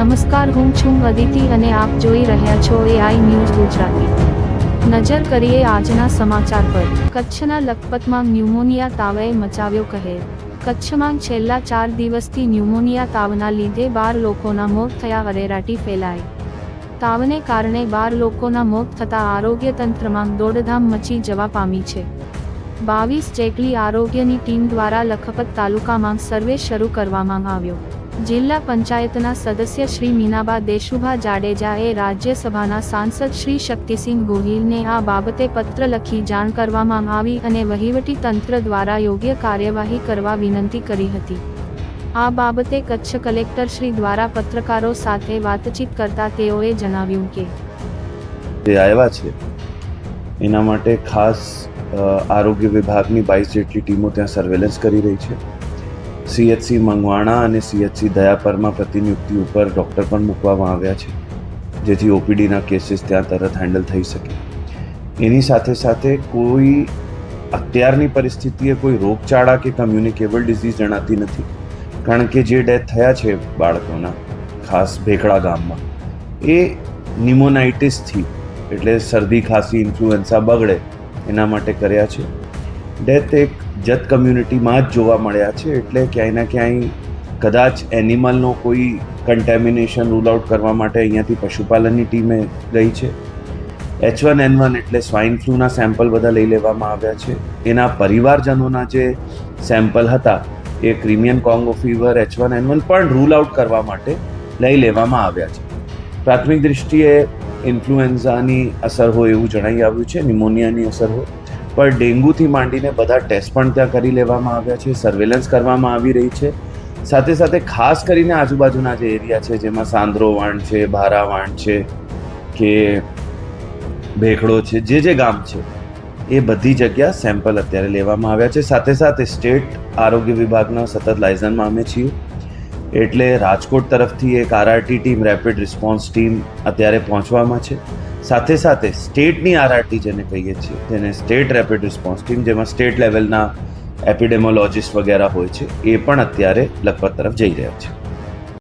નમસ્કાર, હું છું અદિતિ અને આપ જોઈ રહ્યા છો એઆઈ ન્યૂઝ ગુજરાતી. નજર કરીએ આજના સમાચાર પર. કચ્છના લખપતમાં ન્યુમોનિયા તાવે મચાવ્યો કહેર. કચ્છમાં છેલ્લા ચાર દિવસથી ન્યુમોનિયા તાવના લીધે બાર લોકોના મોત થયા, અરેરાટી ફેલાઈ. તાવને કારણે બાર લોકોના મોત થતા આરોગ્ય તંત્રમાં દોડધામ મચી જવા પામી છે. બાવીસ જેટલી આરોગ્યની ટીમ દ્વારા લખપત તાલુકામાં સર્વે શરૂ કરવામાં આવ્યો. જિલ્લા પંચાયતના સદસ્ય શ્રી મીનાબા દેશુભા જાડેજાએ રાજ્યસભાના સાંસદ શ્રી શક્તિસિંહ ગોહિલને આ બાબતે પત્ર લખી જાણ કરવામાં આવી અને વહીવટી તંત્ર દ્વારા યોગ્ય કાર્યવાહી કરવા વિનંતી કરી હતી. આ બાબતે કચ્છ કલેક્ટર શ્રી દ્વારા પત્રકારો સાથે વાતચીત કરતા તેઓએ જણાવ્યું કે જે આવ્યા છે, એના માટે ખાસ આરોગ્ય વિભાગની બાવીસ જેટલી ટીમો ત્યાં સર્વેલન્સ કરી રહી છે. સીએચસી મંગવાણા અને સીએચસી દયાપરમાં પ્રતિનિયુક્તિ ઉપર ડૉક્ટર પણ મૂકવામાં આવ્યા છે, જેથી ઓપીડીના કેસીસ ત્યાં તરત હેન્ડલ થઈ શકે. એની સાથે સાથે કોઈ અત્યારની પરિસ્થિતિએ કોઈ રોગચાળા કે કમ્યુનિકેબલ ડિઝીઝ જણાતી નથી, કારણ કે જે ડેથ થયા છે બાળકોના, ખાસ ભેખડા ગામમાં, એ નિમોનાઇટિસથી એટલે શરદી, ખાંસી ઇન્ફ્લુએન્સા બગડે, એના માટે કર્યા છે. ડેથ એક જત કમ્યુનિટીમાં જ જોવા મળ્યા છે, એટલે ક્યાંય ના ક્યાંય કદાચ એનિમલનો કોઈ કન્ટેમિનેશન રૂલ આઉટ કરવા માટે અહીંયાથી પશુપાલનની ટીમે ગઈ છે. એચ વન એન વન એટલે સ્વાઇન ફ્લૂના સેમ્પલ બધા લઈ લેવામાં આવ્યા છે. એના પરિવારજનોના જે સેમ્પલ હતા, એ Crimean Congo fever H one N one પણ રૂલ આઉટ કરવા માટે લઈ લેવામાં આવ્યા છે. પ્રાથમિક દૃષ્ટિએ ઇન્ફ્લુએન્ઝાની અસર હોય એવું જણાઈ આવ્યું છે નિમોનિયાની અસર હોય. પણ ડેન્ગ્યુથી માંડીને બધા ટેસ્ટ પણ ત્યાં કરી લેવામાં આવ્યા છે સર્વેલન્સ કરવામાં આવી રહી છે. સાથે સાથે ખાસ કરીને આજુબાજુના જે એરિયા છે, જેમાં સાંદ્રો વાણ છે, ભારા વાણ છે, કે ભેખડો છે, જે જે ગામ છે, એ બધી જગ્યા સેમ્પલ અત્યારે લેવામાં આવ્યા છે. સાથે સાથે સ્ટેટ આરોગ્ય વિભાગના સતત લાયઝનમાં અમે છીએ. એટલે રાજકોટ તરફથી એક RRT team rapid response team અત્યારે પહોંચવામાં છે. સાથે સાથે સ્ટેટની આરઆરટી જેને કહીએ છીએ, તેને સ્ટેટ રેપિડ રિસ્પોન્સ ટીમ, જેમાં સ્ટેટ લેવલના એપિડેમોલોજીસ્ટ વગેરે હોય છે, એ પણ અત્યારે લખપત તરફ જઈ રહ્યા છે.